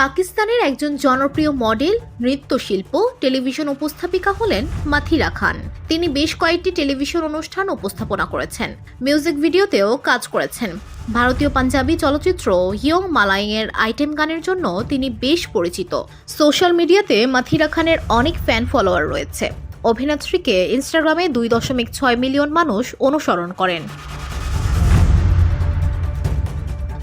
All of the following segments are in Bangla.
পাকিস্তানের একজন জনপ্রিয় মডেল, নৃত্যশিল্প, টেলিভিশন উপস্থাপিকা হলেন মাথিরা খান। তিনি বেশ কয়েকটি টেলিভিশন অনুষ্ঠান উপস্থাপনা করেছেন। মিউজিক ভিডিওতেও কাজ করেছেন। ভারতীয় পাঞ্জাবি চলচ্চিত্র ইয়ং মালাইয়ের আইটেম গানের জন্য তিনি বেশ পরিচিত। সোশ্যাল মিডিয়াতে মাথিরা খানের অনেক ফ্যান ফলোয়ার রয়েছে। অভিনেত্রীকে ইনস্টাগ্রামে দুই দশমিক ছয় মিলিয়ন মানুষ অনুসরণ করেন।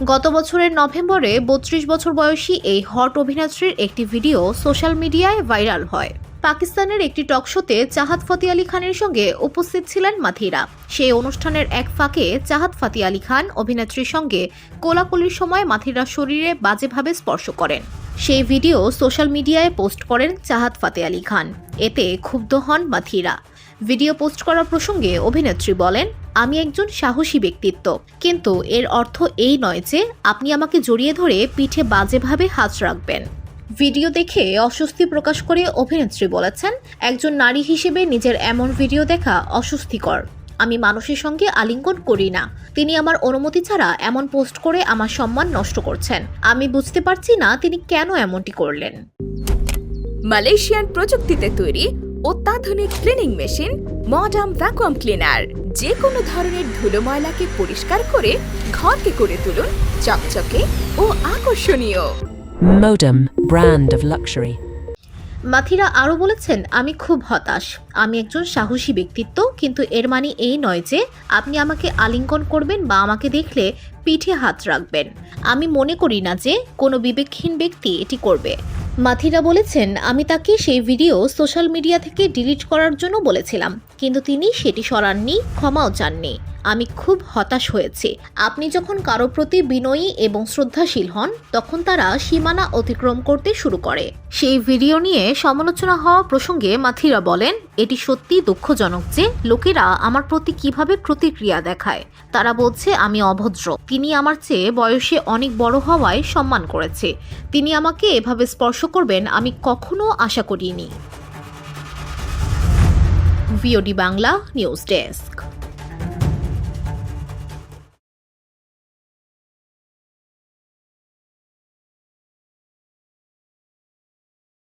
গত বছরের নভেম্বরে বত্রিশ বছর বয়সী এই হট অভিনেত্রীর একটি ভিডিও সোশ্যাল মিডিয়ায় ভাইরাল হয়। পাকিস্তানের একটি টকশোতে চাহাত ফতি আলী খানের সঙ্গে উপস্থিত ছিলেন মাথিরা। সেই অনুষ্ঠানের এক ফাঁকে চাহাত ফাতি আলী খান অভিনেত্রীর সঙ্গে কোলাকুলির সময় মাথিরা শরীরে বাজেভাবে স্পর্শ করেন। সেই ভিডিও সোশ্যাল মিডিয়ায় পোস্ট করেন চাহাত ফাতে আলী খান। এতে ক্ষুব্ধ হন মাথিরা। ভিডিও পোস্ট করার প্রসঙ্গে অভিনেত্রী বলেন, আমি একজন সাহসী ব্যক্তিত্ব। কিন্তু এর অর্থ এই নয় যে আপনি আমাকে জড়িয়ে ধরে পিঠে বাজেভাবে হাত রাখবেন। ভিডিও দেখে অস্বস্তি প্রকাশ করে অভিনেত্রী বলেছেন, একজন নারী হিসেবে নিজের এমন ভিডিও দেখা অস্বস্তিকর। আমি মানুষের সঙ্গে আলিঙ্গন করি না। তিনি আমার অনুমতি ছাড়া এমন পোস্ট করে আমার সম্মান নষ্ট করছেন। আমি বুঝতে পারছি না তিনি কেন এমনটি করলেন। মালয়েশিয়ান প্রযুক্তিতে তৈরি অত্যাধুনিক cleaning machine modern vacuum cleaner যে কোনো ধরনের ধুলো ময়লাকে পরিষ্কার করে ঘরকে করে তুলুন চকচকে ও আকর্ষণীয়। Modem, brand of luxury. মাথিরা আরও বলেছেন আমি খুব হতাশ। আমি একজন সাহসী ব্যক্তিত্ব কিন্তু এর মানে এই নয় যে আপনি আমাকে আলিঙ্গন করবেন বা আমাকে দেখলে পিঠে হাত রাখবেন। আমি মনে করি না যে কোনো বিবেকহীন ব্যক্তি এটি করবে। মাথিরা বলেছেন, আমি তাকে সেই ভিডিও সোশ্যাল মিডিয়া থেকে ডিলিট করার জন্য বলেছিলাম, কিন্তু তিনি সেটি সরাননি, ক্ষমাও চাননি। আমি খুব হতাশ হয়েছি। আপনি যখন কারও প্রতি বিনয়ী এবং শ্রদ্ধাশীল হন, তখন তারা সীমানা অতিক্রম করতে শুরু করে। সেই ভিডিও নিয়ে সমালোচনা হওয়া প্রসঙ্গে মাথিরা বলেন, এটি সত্যি দুঃখজনক যে লোকেরা আমার প্রতি কীভাবে প্রতিক্রিয়া দেখায়। তারা বলছে, আমি অভদ্র। তিনি আমার চেয়ে বয়সে অনেক বড় হওয়ায় সম্মান করেছে। তিনি আমাকে এভাবে স্পর্শ করবেন আমি কখনো আশা করিনি। VOD Bangla news desk.